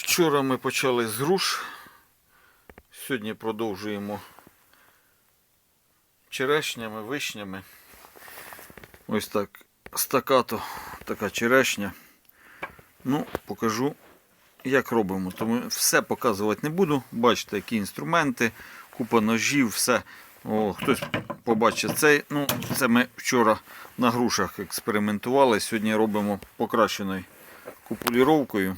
Вчора ми почали з груш. Сьогодні продовжуємо черешнями, вишнями. Ось так стакато, така черешня. Ну, покажу, як робимо. Тому все показувати не буду. Бачите, які інструменти, купа ножів, все. О, хтось побачить цей. Ну, це ми вчора на грушах експериментували. Сьогодні робимо покращеною купуліровкою.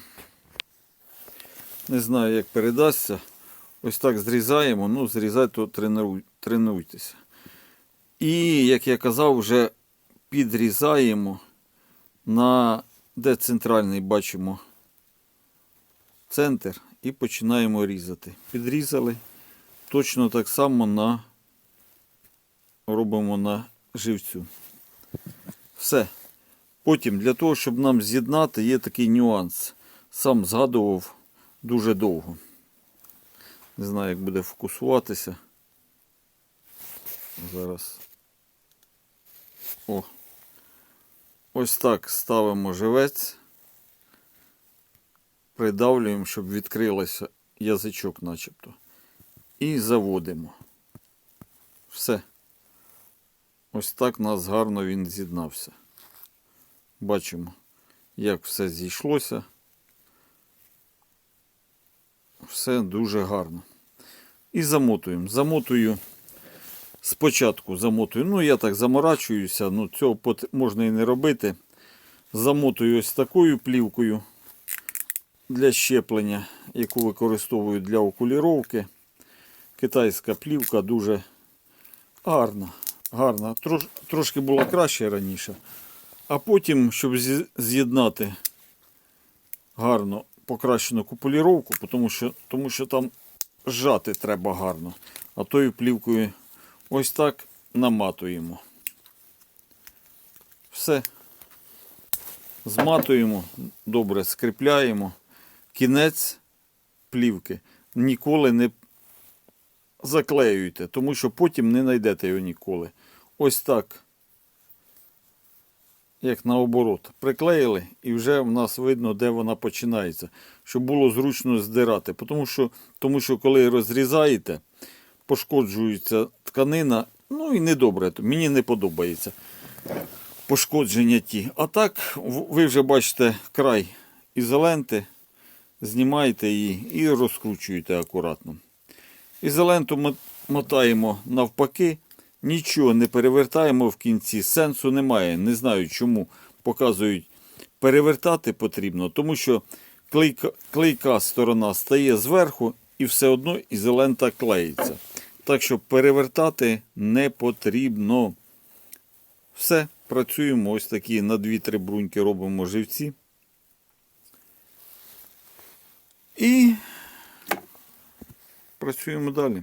Не знаю, як передасться. Ось так зрізаємо. Ну, зрізати, то тренуй, тренуйтеся. І, як я казав, вже підрізаємо на де центральний бачимо центр і починаємо різати. Підрізали. Точно так само на робимо на живцю. Все. Потім для того, щоб нам з'єднати, є такий нюанс. Сам згадував дуже довго. Не знаю, як буде фокусуватися. Зараз. О. Ось так ставимо живець. Придавлюємо, щоб відкрився язичок начебто. І заводимо. Все. Ось так у нас гарно він з'єднався. Бачимо, як все зійшлося. Все дуже гарно. І замотуємо. Замотую спочатку замотую. Ну, я так заморачуюся, ну цього можна і не робити. Замотую ось такою плівкою для щеплення, яку використовую для окуліровки. Китайська плівка дуже гарна. гарна. Трош, трошки була краще раніше. А потім, щоб з'єднати гарно покращену купуліровку, тому що, тому що там зжати треба гарно. А тою плівкою ось так наматуємо. Все. Зматуємо, добре скріпляємо. Кінець плівки ніколи не заклеюйте, тому що потім не знайдете його ніколи. Ось так. Як наоборот, приклеїли і вже в нас видно, де вона починається, щоб було зручно здирати. Тому що, тому що коли розрізаєте, пошкоджується тканина, ну і недобре, мені не подобається пошкодження ті. А так, ви вже бачите край ізоленти, знімаєте її і розкручуєте акуратно. Ізоленту мотаємо навпаки, нічого не перевертаємо в кінці, сенсу немає. Не знаю, чому показують перевертати потрібно, тому що клейка, клейка сторона стає зверху і все одно ізолента клеїться. Так що перевертати не потрібно. Все, працюємо ось такі на 2-3 бруньки робимо живці. І працюємо далі.